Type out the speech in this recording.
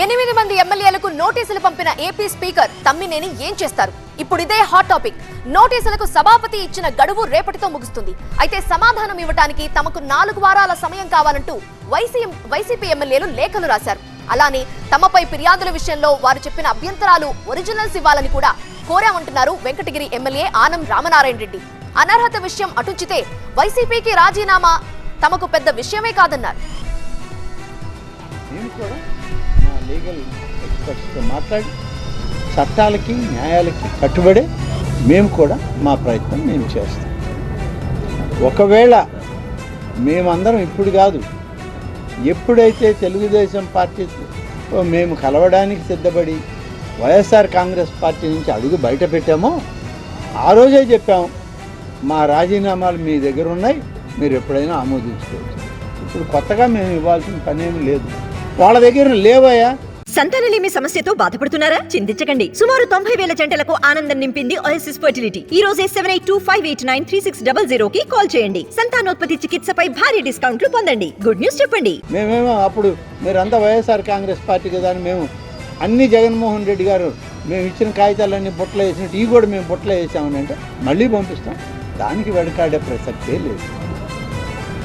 ఎనిమిది మంది ఎమ్మెల్యేలకు నోటీసులు పంపిన ఏపీ స్పీకర్ తమ్మినేని ఏం చేస్తారు? ఇప్పుడు ఇదే హాట్ టాపిక్ నోటీసులకు సభాపతి ఇచ్చిన గడువు రేపటితో ముగుస్తుంది. అయితే సమాధానం ఇవ్వడానికి తమకు నాలుగు వారాల సమయం కావాలంటూ వైసీ వైసీపీ ఎమ్మెల్యేలు లేఖలు రాశారు. అలానే తమపై ఫిర్యాదుల విషయంలో వారు చెప్పిన అభ్యంతరాలు ఒరిజినల్స్ ఇవ్వాలని కూడా కోరామంటున్నారు వెంకటగిరి ఎమ్మెల్యే ఆనం రామనారాయణ రెడ్డి. అనర్హత విషయం అటుంచితే వైసీపీకి రాజీనామా తమకు పెద్ద విషయమే కాదన్నారు. మేము కూడా మా లీగల్ ఎక్స్పర్ట్స్తో మాట్లాడి చట్టాలకి న్యాయాలకి కట్టుబడే మేము కూడా మా ప్రయత్నం మేము చేస్తాం. ఒకవేళ మేమందరం ఇప్పుడు కాదు ఎప్పుడైతే తెలుగుదేశం పార్టీ మేము కలవడానికి సిద్ధపడి వైఎస్ఆర్ కాంగ్రెస్ పార్టీ నుంచి అడుగు బయట పెట్టామో ఆ రోజే చెప్పాం మా రాజీనామాలు మీ దగ్గర ఉన్నాయి మీరు ఎప్పుడైనా ఆమోదించుకోవచ్చు. ఇప్పుడు కొత్తగా మేము ఇవ్వాల్సిన పనేమి లేదు. వాళ్ళ దగ్గర లేవయ్యా. సంతానలేమి సమస్యతో బాధపడుతున్నారా? చింతించకండి. సుమారు తొంభై వేల జంటలకు ఆనందం నింపింది ఓఎస్ఎస్ ఫర్టిలిటీ ఈ రోజే seven eight two five eight nine three six double zero కి కాల్ చేయండి. సంతానోత్పత్తి చికిత్సపై భారీ డిస్కౌంట్లు పొందండి. గుడ్ న్యూస్ చెప్పండి. మేమేమో అప్పుడు మీరంతా వైఎస్ఆర్ కాంగ్రెస్ పార్టీ కదా అని మేము అన్ని జగన్మోహన్ రెడ్డి గారు మేము ఇచ్చిన కాగితాలన్నీ బుట్టలో వేసినట్టు ఈ కూడా మేము బుట్టలో వేసామని అంటే మళ్ళీ పంపిస్తాం. దానికి వెనకాడే ప్రసక్తే లేదు.